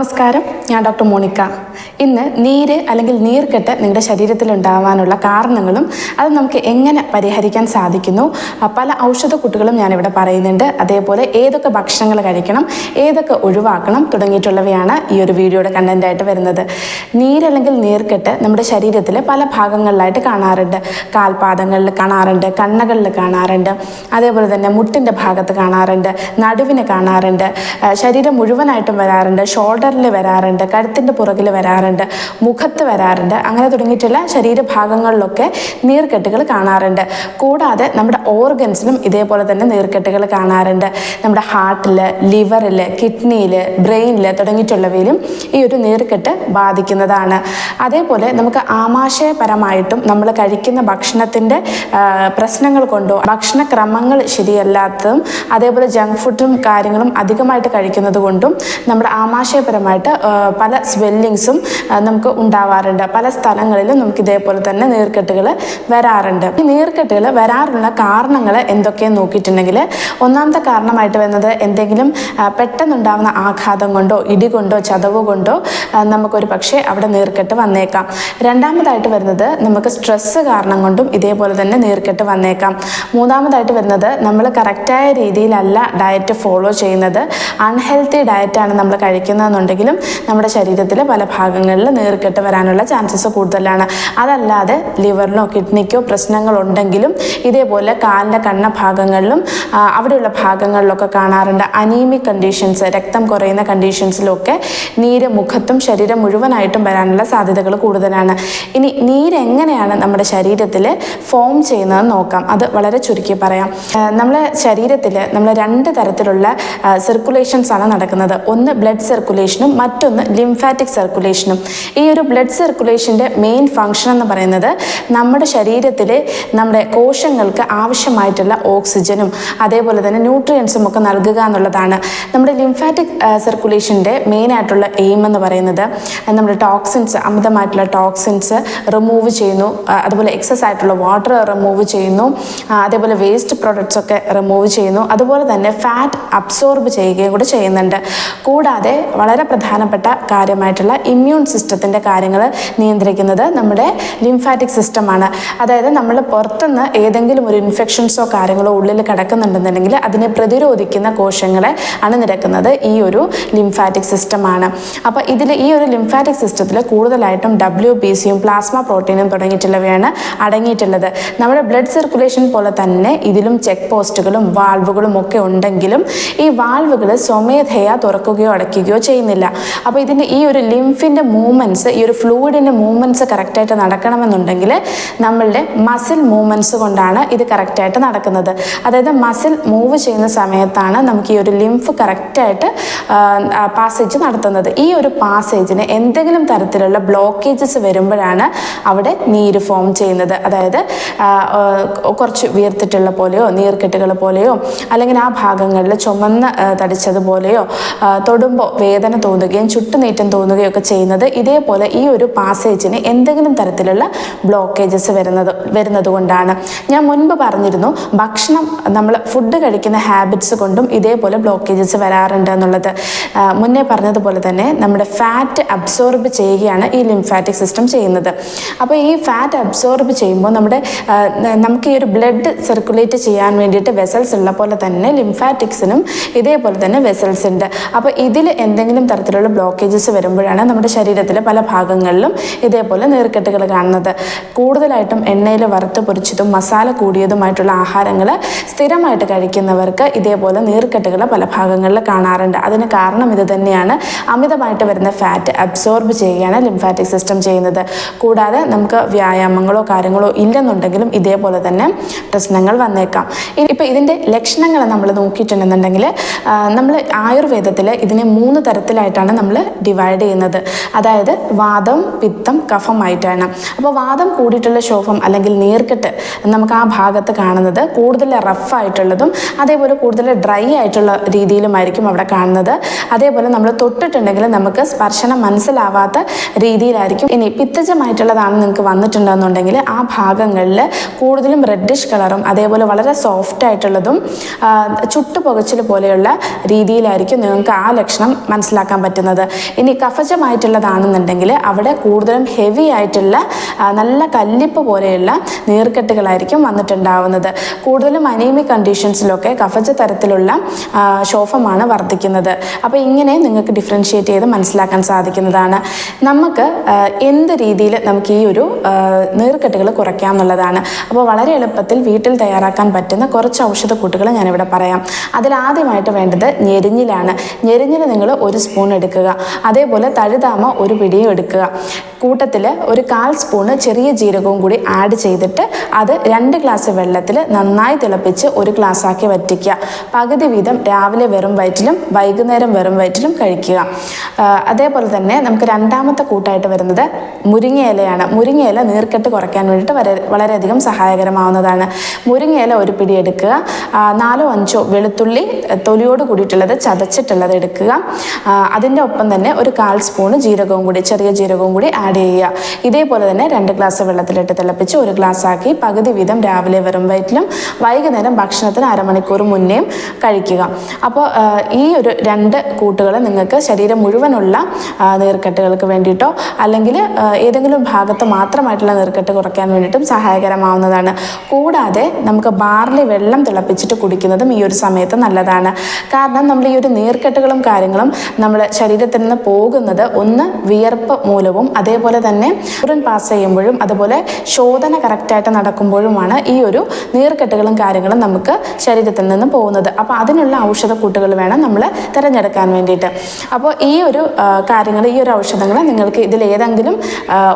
നമസ്കാരം. ഞാൻ doctor Monica. ഇന്ന് നീര് അല്ലെങ്കിൽ നീർക്കെട്ട് നിങ്ങളുടെ ശരീരത്തിൽ ഉണ്ടാവാനുള്ള കാരണങ്ങളും അത് നമുക്ക് എങ്ങനെ പരിഹരിക്കാൻ സാധിക്കുന്നു? പല ഔഷധ കുട്ടികളും ഞാനിവിടെ പറയുന്നുണ്ട്. അതേപോലെ ഏതൊക്കെ ഭക്ഷണങ്ങൾ കഴിക്കണം ഏതൊക്കെ ഒഴിവാക്കണം തുടങ്ങിയിട്ടുള്ളവയാണ് ഈ ഒരു വീഡിയോയുടെ കണ്ടന്റായിട്ട് വരുന്നത്. നീരല്ലെങ്കിൽ നീർക്കെട്ട് നമ്മുടെ ശരീരത്തിൽ പല ഭാഗങ്ങളിലായിട്ട് കാണാറുണ്ട്. കാൽപാദങ്ങളിൽ കാണാറുണ്ട് കണ്ണകളിൽ കാണാറുണ്ട്. അതേപോലെ തന്നെ മുട്ടിന്റെ ഭാഗത്ത് കാണാറുണ്ട് നടുവിന് കാണാറുണ്ട്. ശരീരം മുഴുവനായിട്ടും വരാറുണ്ട്. ഷോൾഡറിൽ വരാറുണ്ട് കഴുത്തിന്റെ പുറകിൽ വരാറുണ്ട് മുഖത്ത് വരാറുണ്ട് അങ്ങനെ തുടങ്ങിയിട്ടുള്ള ശരീരഭാഗങ്ങളിലൊക്കെ നീർക്കെട്ടുകൾ കാണാറുണ്ട്. കൂടാതെ നമ്മുടെ ഓർഗൻസിലും ഇതേപോലെ തന്നെ നീർക്കെട്ടുകൾ കാണാറുണ്ട്. നമ്മുടെ ഹാർട്ടിൽ ലിവറിൽ കിഡ്നിയിൽ ബ്രെയിനിൽ തുടങ്ങിയിട്ടുള്ളവയിലും ഈ ഒരു നീർക്കെട്ട് ബാധിക്കുന്നതാണ്. അതേപോലെ നമുക്ക് ആമാശയപരമായിട്ടും നമ്മൾ കഴിക്കുന്ന ഭക്ഷണത്തിന്റെ പ്രശ്നങ്ങൾ കൊണ്ടോ ഭക്ഷണക്രമങ്ങൾ ശരിയല്ലാത്തതും അതേപോലെ ജങ്ക് ഫുഡും കാര്യങ്ങളും അധികമായിട്ട് കഴിക്കുന്നത് കൊണ്ടും നമ്മുടെ ആമാശയപരമായിട്ട് ആ, പല സ്വെല്ലിങ്സും നമുക്ക് ഉണ്ടാവാറുണ്ട്. പല സ്ഥലങ്ങളിലും നമുക്ക് ഇതേപോലെ തന്നെ നീർക്കെട്ടുകൾ വരാറുണ്ട്. ഈ നീർക്കെട്ടുകൾ വരാറുള്ള കാരണങ്ങൾ എന്തൊക്കെയെന്ന് നോക്കിയിട്ടുണ്ടെങ്കിൽ ഒന്നാമത്തെ കാരണമായിട്ട് വരുന്നത് എന്തെങ്കിലും പെട്ടെന്നുണ്ടാകുന്ന ആഘാതം കൊണ്ടോ ഇടി കൊണ്ടോ ചതവ് കൊണ്ടോ നമുക്കൊരു പക്ഷേ അവിടെ നീർക്കെട്ട് വന്നേക്കാം. രണ്ടാമതായിട്ട് വരുന്നത് നമുക്ക് സ്ട്രെസ്സ് കാരണം കൊണ്ടും ഇതേപോലെ തന്നെ നീർക്കെട്ട് വന്നേക്കാം. മൂന്നാമതായിട്ട് വരുന്നത് നമ്മൾ കറക്റ്റായ രീതിയിലല്ല ഡയറ്റ് ഫോളോ ചെയ്യുന്നത്. അൺഹെൽത്തി ഡയറ്റാണ് നമ്മൾ കഴിക്കുന്നതെന്നുണ്ടെങ്കിലും നമ്മുടെ ശരീരത്തിലെ പല ഭാഗങ്ങളിൽ നീർക്കെട്ട് വരാനുള്ള ചാൻസസ് കൂടുതലാണ്. അതല്ലാതെ ലിവറിനോ കിഡ്നിക്കോ പ്രശ്നങ്ങളുണ്ടെങ്കിലും ഇതേപോലെ കാലിന്റെ കണ്ണ ഭാഗങ്ങളിലും അവിടെയുള്ള ഭാഗങ്ങളിലൊക്കെ കാണാറുണ്ട്. അനീമിക് കണ്ടീഷൻസ് രക്തം കുറയുന്ന കണ്ടീഷൻസിലൊക്കെ നീര് മുഖത്തും ശരീരം മുഴുവനായിട്ടും വരാനുള്ള സാധ്യതകൾ കൂടുതലാണ്. ഇനി നീരെങ്ങനെയാണ് നമ്മുടെ ശരീരത്തിൽ ഫോം ചെയ്യുന്നത് നോക്കാം. അത് വളരെ ചുരുക്കി പറയാം. നമ്മളെ ശരീരത്തിൽ നമ്മൾ രണ്ട് തരത്തിലുള്ള സർക്കുലേഷൻസ് ആണ് നടക്കുന്നത്. ഒന്ന് ബ്ലഡ് സർക്കുലേഷനും മറ്റൊന്ന് ലിംഫാറ്റിക് സർക്കുലേഷനും ഈ ഒരു ബ്ലഡ് സർക്കുലേഷന്റെ മെയിൻ ഫങ്ഷൻ എന്ന് പറയുന്നത് നമ്മുടെ ശരീരത്തിലെ നമ്മുടെ കോശങ്ങൾക്ക് ആവശ്യമായിട്ടുള്ള ഓക്സിജനും അതേപോലെ തന്നെ ന്യൂട്രിയൻസും ഒക്കെ നൽകുക എന്നുള്ളതാണ്. നമ്മുടെ ലിംഫാറ്റിക് സർക്കുലേഷന്റെ മെയിൻ ആയിട്ടുള്ള എയിം എന്ന് പറയുന്നത് നമ്മുടെ ടോക്സിൻസ് അമിതമായിട്ടുള്ള ടോക്സിൻസ് റിമൂവ് ചെയ്യുന്നു അതുപോലെ എക്സസ് ആയിട്ടുള്ള വാട്ടർ റിമൂവ് ചെയ്യുന്നു അതേപോലെ വേസ്റ്റ് പ്രോഡക്ട്സ് ഒക്കെ റിമൂവ് ചെയ്യുന്നു അതുപോലെ തന്നെ ഫാറ്റ് അബ്സോർബ് ചെയ്യുകയും കൂടെ ചെയ്യുന്നുണ്ട്. കൂടാതെ വളരെ പ്രധാനപ്പെട്ട കാര്യമായിട്ടുള്ള ഇമ്മ്യൂൺ സിസ്റ്റത്തിന്റെ കാര്യങ്ങൾ നിയന്ത്രിക്കുന്നത് നമ്മുടെ ലിംഫാറ്റിക് സിസ്റ്റമാണ് അതായത് നമ്മൾ പുറത്തുനിന്ന് ഏതെങ്കിലും ഒരു ഇൻഫെക്ഷൻസോ കാര്യങ്ങളോ ഉള്ളിൽ കിടക്കുന്നുണ്ടെന്നുണ്ടെങ്കിൽ അതിനെ പ്രതിരോധിക്കുന്ന കോശങ്ങളെ അണിനിരക്കുന്നത് ഈ ഒരു ലിംഫാറ്റിക് സിസ്റ്റമാണ് അപ്പോൾ ഇതിൽ ഈ ഒരു ലിംഫാറ്റിക് സിസ്റ്റത്തിൽ കൂടുതലായിട്ടും ഡബ്ല്യു ബി സിയും പ്ലാസ്മ പ്രോട്ടീനും തുടങ്ങിയിട്ടുള്ളവയാണ് അടങ്ങിയിട്ടുള്ളത്. നമ്മുടെ ബ്ലഡ് സർക്കുലേഷൻ പോലെ തന്നെ ഇതിലും ചെക്ക് പോസ്റ്റുകളും വാൾവുകളും ഒക്കെ ഉണ്ടെങ്കിലും ഈ വാൾവുകൾ സ്വമേധയാ തുറക്കുകയോ അടയ്ക്കുകയോ ചെയ്യുന്നില്ല. അപ്പോൾ ഇതിന്റെ ഈ ഒരു ലിംഫിന്റെ മൂവ്മെന്റ്സ് ഈ ഒരു ഫ്ലൂയിഡിന്റെ മൂവ്മെന്റ്സ് കറക്റ്റായിട്ട് നടക്കണമെന്നുണ്ടെങ്കിൽ നമ്മളുടെ മസിൽ മൂവ്മെന്റ്സ് കൊണ്ടാണ് ഇത് കറക്റ്റായിട്ട് നടക്കുന്നത്. അതായത് മസിൽ മൂവ് ചെയ്യുന്ന സമയത്താണ് നമുക്ക് ഈ ഒരു ലിംഫ് കറക്റ്റായിട്ട് പാസേജ് നടത്തുന്നത്. ഈ ഒരു പാസേജിന് എന്തെങ്കിലും തരത്തിലുള്ള ബ്ലോക്കേജസ് വരുമ്പോഴാണ് അവിടെ നീര് ഫോം ചെയ്യുന്നത്. അതായത് കുറച്ച് വീർത്തിട്ടുള്ള പോലെയോ നീർക്കെട്ടുകൾ പോലെയോ അല്ലെങ്കിൽ ആ ഭാഗങ്ങളിൽ ചുമന്ന് തടിച്ചതുപോലെയോ തൊടുമ്പോൾ വേദന തോന്നുകയും ചുട്ടുനീറ്റം തോന്നുകയും ഒക്കെ ചെയ്യുന്നത് ഇതേപോലെ ഈ ഒരു പാസേജിന് എന്തെങ്കിലും തരത്തിലുള്ള ബ്ലോക്കേജസ് വരുന്നത് വരുന്നത് കൊണ്ടാണ് ഞാൻ മുൻപ് പറഞ്ഞിരുന്നു ഭക്ഷണം നമ്മൾ ഫുഡ് കഴിക്കുന്ന ഹാബിറ്റ്സ് കൊണ്ടും ഇതേപോലെ ബ്ലോക്കേജസ് വരാറുണ്ട് എന്നുള്ളത്. മുന്നേ പറഞ്ഞതുപോലെ തന്നെ നമ്മുടെ ഫാറ്റ് അബ്സോർബ് ചെയ്യുകയാണ് ഈ ലിംഫാറ്റിക് സിസ്റ്റം ചെയ്യുന്നത്. അപ്പോൾ ഈ ഫാറ്റ് അബ്സോർബ് ചെയ്യുമ്പോൾ നമ്മുടെ നമുക്ക് ഈ ഒരു ബ്ലഡ് സർക്കുലേറ്റ് ചെയ്യാൻ വേണ്ടിയിട്ട് വെസൽസ് ഉള്ള പോലെ തന്നെ ലിംഫാറ്റിക്സിനും ഇതേപോലെ തന്നെ വെസൽസ് ഉണ്ട്. അപ്പോൾ ഇതിൽ എന്തെങ്കിലും തരത്തിലുള്ള ബ്ലോക്കേജസ് വരുമ്പോഴാണ് നമ്മുടെ ശരീരത്തിലെ പല ഭാഗങ്ങളിലും ഇതേപോലെ നീർക്കെട്ടുകൾ കാണുന്നത്. കൂടുതലായിട്ടും എണ്ണയിൽ വറുത്ത് പൊരിച്ചതും മസാല കൂടിയതുമായിട്ടുള്ള ആഹാരങ്ങൾ സ്ഥിരമായിട്ട് കഴിക്കുന്നവർക്ക് ഇതേപോലെ നീർക്കെട്ടുകൾ പല ഭാഗങ്ങളിൽ കാണാറുണ്ട്. അതിന് കാരണം ഇത് തന്നെയാണ്. അമിതമായിട്ട് വരുന്ന ഫാറ്റ് അബ്സോർബ് ചെയ്യുകയാണ് ലിംഫാറ്റിക് സിസ്റ്റം ചെയ്യുന്നത്. കൂടാതെ നമുക്ക് വ്യായാമങ്ങളോ കാര്യങ്ങളോ ഇല്ലെന്നുണ്ടെങ്കിലും ഇതേപോലെ തന്നെ പ്രശ്നങ്ങൾ വന്നേക്കാം. ഇപ്പം ഇതിന്റെ ലക്ഷണങ്ങൾ നമ്മൾ നോക്കിയിട്ടുണ്ടെന്നുണ്ടെങ്കിൽ നമ്മൾ ആയുർവേദത്തിൽ ഇതിനെ മൂന്ന് തരത്തിലായിട്ടാണ് നമ്മൾ ഡിവൈഡ് ചെയ്യുന്നത്. അതായത് വാദം പിത്തം കഫമായിട്ടാണ് അപ്പോൾ വാദം കൂടിയിട്ടുള്ള ശോഭം അല്ലെങ്കിൽ നീർക്കെട്ട് നമുക്ക് ആ ഭാഗത്ത് കാണുന്നത് കൂടുതൽ റഫായിട്ടുള്ളതും അതേപോലെ കൂടുതൽ ഡ്രൈ ആയിട്ടുള്ള രീതിയിലുമായിരിക്കും അവിടെ കാണുന്നത്. അതേപോലെ നമ്മൾ തൊട്ടിട്ടുണ്ടെങ്കിൽ നമുക്ക് സ്പർശനം മനസ്സിലാവാത്ത രീതിയിലായിരിക്കും. ഇനി പിത്തജമായിട്ടുള്ളതാണ് നിങ്ങൾക്ക് വന്നിട്ടുണ്ടെന്നുണ്ടെങ്കിൽ ആ ഭാഗങ്ങളിൽ കൂടുതലും റെഡിഷ് കളറും അതേപോലെ വളരെ സോഫ്റ്റ് ആയിട്ടുള്ളതും ചുട്ടുപുകച്ചിൽ പോലെയുള്ള രീതിയിലായിരിക്കും നിങ്ങൾക്ക് ആ ലക്ഷണം മനസ്സിലാക്കാൻ പറ്റുന്നത്. ഇനി കഫജമായിട്ടുള്ളതാണെന്നുണ്ടെങ്കിൽ അവിടെ കൂടുതലും ഹെവി ആയിട്ടുള്ള നല്ല കല്ലിപ്പ് പോലെയുള്ള നീർക്കെട്ടുകളായിരിക്കും വന്നിട്ടുണ്ടാവുന്നത്. കൂടുതലും അനീമി കണ്ടീഷൻസിലൊക്കെ കഫജ തരത്തിലുള്ള ശോഫമാണ് വർദ്ധിക്കുന്നത്. അപ്പോൾ ഇങ്ങനെ നിങ്ങൾക്ക് ഡിഫറൻഷിയേറ്റ് ചെയ്ത് മനസ്സിലാക്കാൻ സാധിക്കുന്നതാണ്. നമുക്ക് എന്ത് രീതിയിൽ നമുക്ക് ഈ ഒരു നീർക്കെട്ടുകൾ കുറയ്ക്കാം എന്നുള്ളതാണ്. അപ്പോൾ വളരെ എളുപ്പത്തിൽ വീട്ടിൽ തയ്യാറാക്കാൻ പറ്റുന്ന കുറച്ച് ഔഷധക്കൂട്ടുകൾ ഞാനിവിടെ പറയാം. അതിലാദ്യമായിട്ട് വേണ്ടത് ഞെരിഞ്ഞിലാണ്. ഞെരിഞ്ഞിൽ നിങ്ങൾ ഒരു സ്പൂൺ എടുക്കുക. അതേപോലെ തഴുതാമ ഒരു പിടിയും എടുക്കുക. കൂട്ടത്തിൽ ഒരു കാൽ സ്പൂണ് ചെറിയ ജീരകവും കൂടി ആഡ് ചെയ്തിട്ട് അത് രണ്ട് ഗ്ലാസ് വെള്ളത്തിൽ നന്നായി തിളപ്പിച്ച് ഒരു ഗ്ലാസ്സാക്കി വറ്റിക്കുക. പകുതി വീതം രാവിലെ വെറും വയറ്റിലും വൈകുന്നേരം വെറും വയറ്റിലും കഴിക്കുക. അതേപോലെ തന്നെ നമുക്ക് രണ്ടാമത്തെ കൂട്ടായിട്ട് വരുന്നത് മുരിങ്ങയിലയാണ്. മുരിങ്ങയില നീർക്കെട്ട് കുറയ്ക്കാൻ വേണ്ടിയിട്ട് വരെ വളരെയധികം സഹായകരമാവുന്നതാണ്. മുരിങ്ങയില ഒരു പിടി എടുക്കുക. നാലോ അഞ്ചോ വെളുത്തുള്ളി തൊലിയോട് കൂടിയിട്ടുള്ളത് ചതച്ചിട്ടുള്ളത് എടുക്കുക. അതിന്റെ ഒപ്പം തന്നെ ഒരു കാൽ സ്പൂൺ ജീരകവും കൂടി ചെറിയ ജീരകവും കൂടി ആഡ് ചെയ്യുക. ഇതേപോലെ തന്നെ രണ്ട് ഗ്ലാസ് വെള്ളത്തിലിട്ട് തിളപ്പിച്ച് ഒരു ഗ്ലാസ് ആക്കി പകുതി വീതം രാവിലെ വെറും വയറ്റിലും വൈകുന്നേരം ഭക്ഷണത്തിന് അരമണിക്കൂർ മുന്നേയും കഴിക്കുക. അപ്പോൾ ഈ ഒരു രണ്ട് കൂട്ടുകൾ നിങ്ങൾക്ക് ശരീരം മുഴുവനുള്ള നീർക്കെട്ടുകൾക്ക് വേണ്ടിയിട്ടോ അല്ലെങ്കിൽ ഏതെങ്കിലും ഭാഗത്ത് മാത്രമായിട്ടുള്ള നീർക്കെട്ട് കുറയ്ക്കാൻ വേണ്ടിയിട്ടും സഹായകരമാവുന്നതാണ്. കൂടാതെ നമുക്ക് ബാർലി വെള്ളം തിളപ്പിച്ചിട്ട് കുടിക്കുന്നതും ഈ ഒരു സമയത്ത് നല്ലതാണ്. കാരണം നമ്മൾ ഈ ഒരു നീർക്കെട്ടുകളും കാര്യങ്ങളും ശരീരത്തിൽ നിന്ന് പോകുന്നത് ഒന്ന് വിയർപ്പ് മൂലവും അതേപോലെ തന്നെ ഉറൻ പാസ് ചെയ്യുമ്പോഴും അതുപോലെ ശോധന കറക്റ്റായിട്ട് നടക്കുമ്പോഴുമാണ് ഈ ഒരു നീർക്കെട്ടുകളും കാര്യങ്ങളും നമുക്ക് ശരീരത്തിൽ നിന്ന് പോകുന്നത്. അപ്പോൾ അതിനുള്ള ഔഷധക്കൂട്ടുകൾ വേണം നമ്മൾ തിരഞ്ഞെടുക്കാൻ വേണ്ടിയിട്ട്. അപ്പോൾ ഈ ഒരു കാര്യങ്ങൾ ഈ ഒരു ഔഷധങ്ങൾ നിങ്ങൾക്ക് ഇതിൽ ഏതെങ്കിലും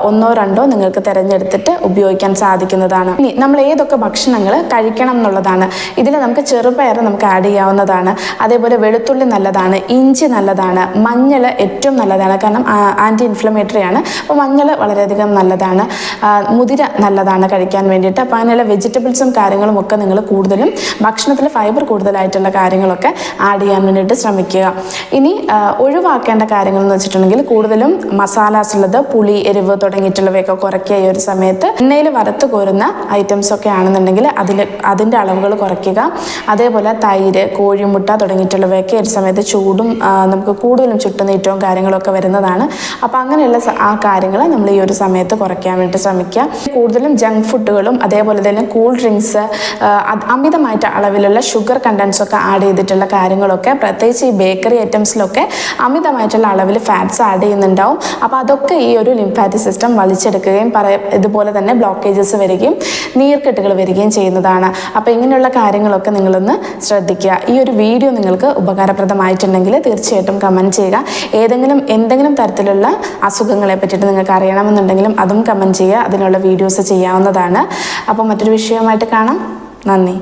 ഒന്നോ രണ്ടോ നിങ്ങൾക്ക് തിരഞ്ഞെടുത്തിട്ട് ഉപയോഗിക്കാൻ സാധിക്കുന്നതാണ്. ഇനി നമ്മൾ ഏതൊക്കെ ഭക്ഷണങ്ങൾ കഴിക്കണം എന്നുള്ളതാണ്. ഇതിൽ നമുക്ക് ചെറുപയർ നമുക്ക് ആഡ് ചെയ്യാവുന്നതാണ്. അതേപോലെ വെളുത്തുള്ളി നല്ലതാണ്. ഇഞ്ചി നല്ലതാണ്. മഞ്ഞൾ ഏറ്റവും നല്ലതാണ്. കാരണം ആന്റി ഇൻഫ്ലമേറ്ററി ആണ്. അപ്പോൾ മഞ്ഞൾ വളരെയധികം നല്ലതാണ്. മുതിര നല്ലതാണ് കഴിക്കാൻ വേണ്ടിയിട്ട്. അപ്പോൾ അങ്ങനെയുള്ള വെജിറ്റബിൾസും കാര്യങ്ങളും ഒക്കെ നിങ്ങൾ കൂടുതലും ഭക്ഷണത്തിൽ ഫൈബർ കൂടുതലായിട്ടുള്ള കാര്യങ്ങളൊക്കെ ആഡ് ചെയ്യാൻ വേണ്ടിയിട്ട് ശ്രമിക്കുക. ഇനി ഒഴിവാക്കേണ്ട കാര്യങ്ങൾ എന്ന് വെച്ചിട്ടുണ്ടെങ്കിൽ കൂടുതലും മസാലാസ് ഉള്ളത് പുളി എരിവ് തുടങ്ങിയിട്ടുള്ളവയൊക്കെ കുറയ്ക്കുക ഈ ഒരു സമയത്ത്. എണ്ണയിൽ വറുത്ത് കോരുന്ന ഐറ്റംസ് ഒക്കെ ആണെന്നുണ്ടെങ്കിൽ അതിൽ അതിന്റെ അളവുകൾ കുറയ്ക്കുക. അതേപോലെ തൈര് കോഴിമുട്ട തുടങ്ങിയിട്ടുള്ളവയൊക്കെ ഒരു സമയത്ത് ചൂടും നമുക്ക് നമുക്ക് കൂടുതലും ചുട്ടുനീറ്റവും കാര്യങ്ങളൊക്കെ വരുന്നതാണ്. അപ്പോൾ അങ്ങനെയുള്ള ആ കാര്യങ്ങൾ നമ്മൾ ഈ ഒരു സമയത്ത് കുറയ്ക്കാൻ വേണ്ടി ശ്രമിക്കുക കൂടുതലും ജങ്ക് ഫുഡുകളും അതേപോലെ തന്നെ കൂൾ ഡ്രിങ്ക്സ് അമിതമായിട്ട് അളവിലുള്ള ഷുഗർ കണ്ടൻസ് ഒക്കെ ആഡ് ചെയ്തിട്ടുള്ള കാര്യങ്ങളൊക്കെ പ്രത്യേകിച്ച് ഈ ബേക്കറി ഐറ്റംസിലൊക്കെ അമിതമായിട്ടുള്ള അളവിൽ ഫാറ്റ്സ് ആഡ് ചെയ്യുന്നുണ്ടാവും. അപ്പോൾ അതൊക്കെ ഈ ഒരു ലിംഫാറ്റിക് സിസ്റ്റം വലിച്ചെടുക്കുകയും പറയ ഇതുപോലെ തന്നെ ബ്ലോക്കേജസ് വരികയും നീർക്കെട്ടുകൾ വരികയും ചെയ്യുന്നതാണ്. അപ്പോൾ ഇങ്ങനെയുള്ള കാര്യങ്ങളൊക്കെ നിങ്ങളൊന്ന് ശ്രദ്ധിക്കുക ഈ ഒരു വീഡിയോ നിങ്ങൾക്ക് ഉപകാരപ്രദമായിട്ടുണ്ടെങ്കിൽ തീർച്ചയായിട്ടും കമന്റ് ചെയ്യുക. ഏതെങ്കിലും എന്തെങ്കിലും തരത്തിലുള്ള അസുഖങ്ങളെ പറ്റിയിട്ട് നിങ്ങൾക്ക് അറിയണമെന്നുണ്ടെങ്കിലും അതും കമന്റ് ചെയ്യുക. അതിനുള്ള വീഡിയോസ് ചെയ്യാവുന്നതാണ്. അപ്പോൾ മറ്റൊരു വിഷയവുമായിട്ട് കാണാം. നന്ദി.